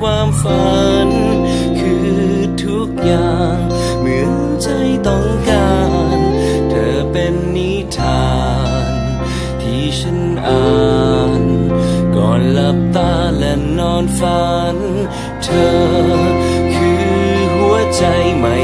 ความฝัน คือทุกอย่าง เหมือนใจต้องการ เธอเป็นนิทาน ที่ฉันอ่าน ก่อนหลับตาและนอนฝัน เธอคือหัวใจใหม่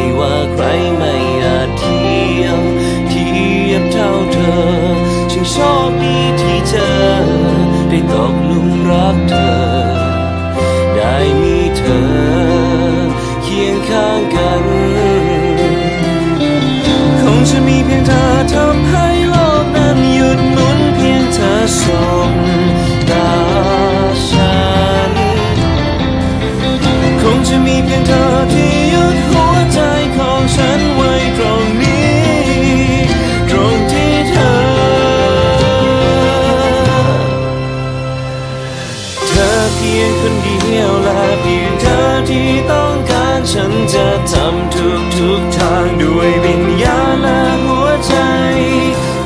ฉันจะทำทุกทุกๆทางด้วยวิญญาณและหัวใจ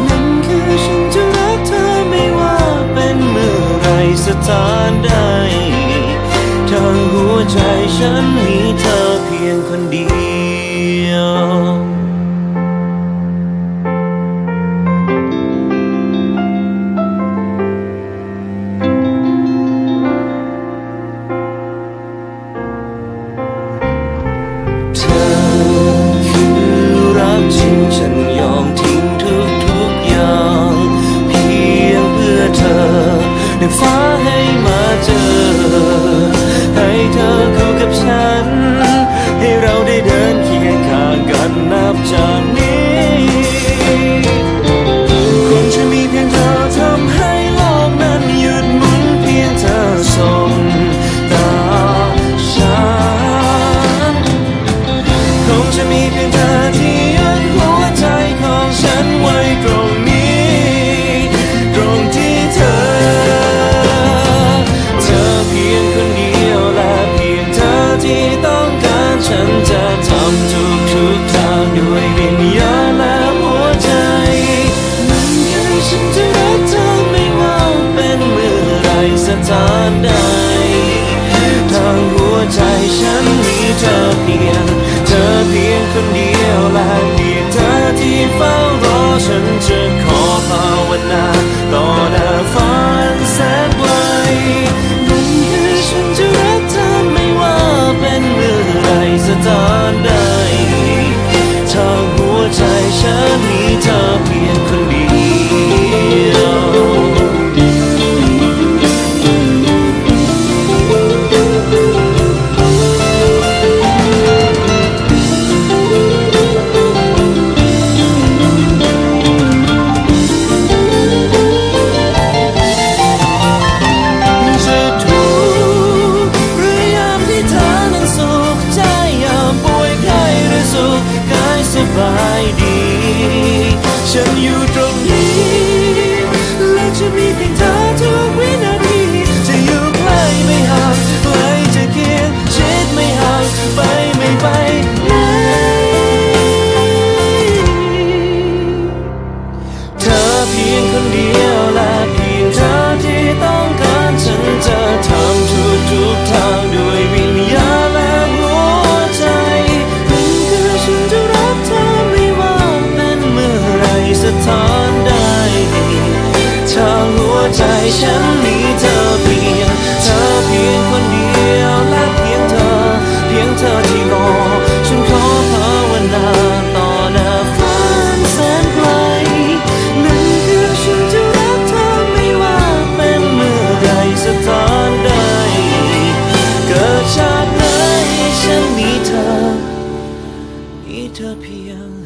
นั่นคือฉันจะรักเธอไม่ว่าเป็นเมื่อไรสถานใดทางหัวใจฉันมีเธอเพียงคนเดียว รักจริงฉันยอมทิ้งทุกทุกๆอย่าง เพียงเพื่อเธอในฟ้าให้มาเจอ ให้เธอ สถานใดทางหัวใจฉันมีเธอเพียง เธอเพียงคนเดียวและเพียงเธอที่เฝ้ารอฉันจะ ฉันมีเธอเพียงเธอเพียงคนเดียวและเพียงเธอ เพียงเธอที่รอ ฉันขอภาวนาต่อหน้าฟ้าแสนไกลนั่นคือฉันจะรักเธอไม่ว่าเป็นเมื่อไรสถานใด เกิดชาติไหนฉันมีเธอ มีเธอเพียง